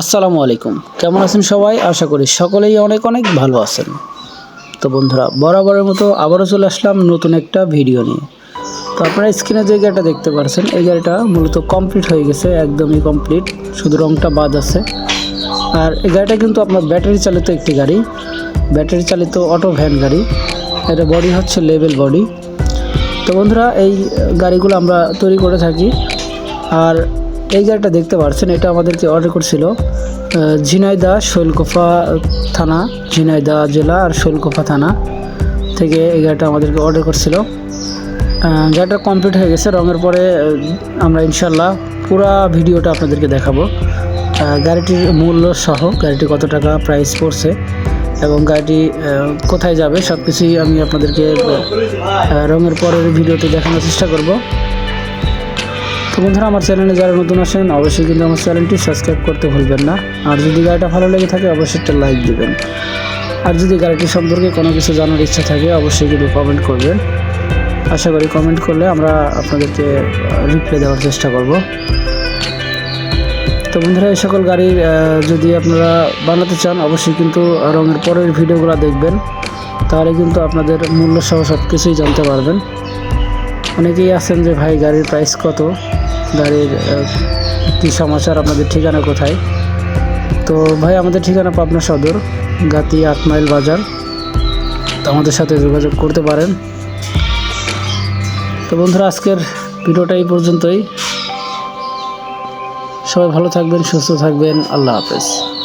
আসসালামু আলাইকুম। কেমন আছেন সবাই? আশা করি সকলেই অনেক অনেক ভালো আছেন। তো বন্ধুরা, বরাবরের মতো আবারও চলে আসলাম নতুন একটা ভিডিও নিয়ে। তো আপনারা স্ক্রিনে যে গাড়িটা দেখতে পাচ্ছেন এই গাড়িটা মূলত কমপ্লিট হয়ে গেছে, একদমই কমপ্লিট শুধু রংটা বাদ আছে। আর এই গাড়িটা কিন্তু আপনার ব্যাটারি চালিত একটি গাড়ি। ব্যাটারি চালিত অটো ভ্যান গাড়ি। এটা বডি হচ্ছে লেভেল বডি তো বন্ধুরা, এই গাড়িগুলো আমরা তৈরি করে থাকি। আর এই গাড়িটা দেখতে পাচ্ছেন এটা আমাদেরকে অর্ডার করছিল ঝিনাইদা শৈলকোফা থানা ঝিনাইদা জেলা আর শৈলকোফা থানা থেকে এই গাড়িটা আমাদেরকে অর্ডার করছিল। গাড়িটা কমপ্লিট হয়ে গেছে, রঙের পরে আমরা ইনশাল্লাহ পুরা ভিডিওটা আপনাদেরকে দেখাবো। গাড়িটির মূল্য সহ, গাড়িটি কত টাকা প্রাইস পড়ছে এবং গাড়িটি কোথায় যাবে সব কিছুই আমি আপনাদেরকে রঙের পরের ভিডিওতে দেখানোর চেষ্টা করব। তো বন্ধুরা, আমার চ্যানেলে যারা নতুন আসেন, অবশ্যই কিন্তু আমার চ্যানেলটি সাবস্ক্রাইব করতে ভুলবেন না। আর যদি গাড়িটা ভালো লেগে থাকে, অবশ্যই একটা লাইক দেবেন। আর যদি গাড়িটি সম্পর্কে কোনো কিছু জানার ইচ্ছা থাকে, অবশ্যই কিন্তু কমেন্ট করবেন। আশা করি কমেন্ট করলে আমরা আপনাদেরকে রিপ্লাই দেওয়ার চেষ্টা করব। তো বন্ধুরা, এই সকল গাড়ি যদি আপনারা বানাতে চান, অবশ্যই কিন্তু রঙের পরের ভিডিওগুলো দেখবেন। তাহলে কিন্তু আপনাদের মূল্য সহ সব কিছুই জানতে পারবেন। অনেকেই আছেন যে, ভাই, গাড়ির প্রাইস কত? গাড়ির কী সমাচার আপনাদের ঠিকানা কোথায়? তো, ভাই, আমাদের ঠিকানা পাবনা সদর, গাতি আট মাইল বাজার। তো, আমাদের সাথে যোগাযোগ করতে পারেন। তো, বন্ধুরা, আজকের ভিডিওটা এই পর্যন্তই। সবাই ভালো থাকবেন, সুস্থ থাকবেন। আল্লাহ হাফেজ।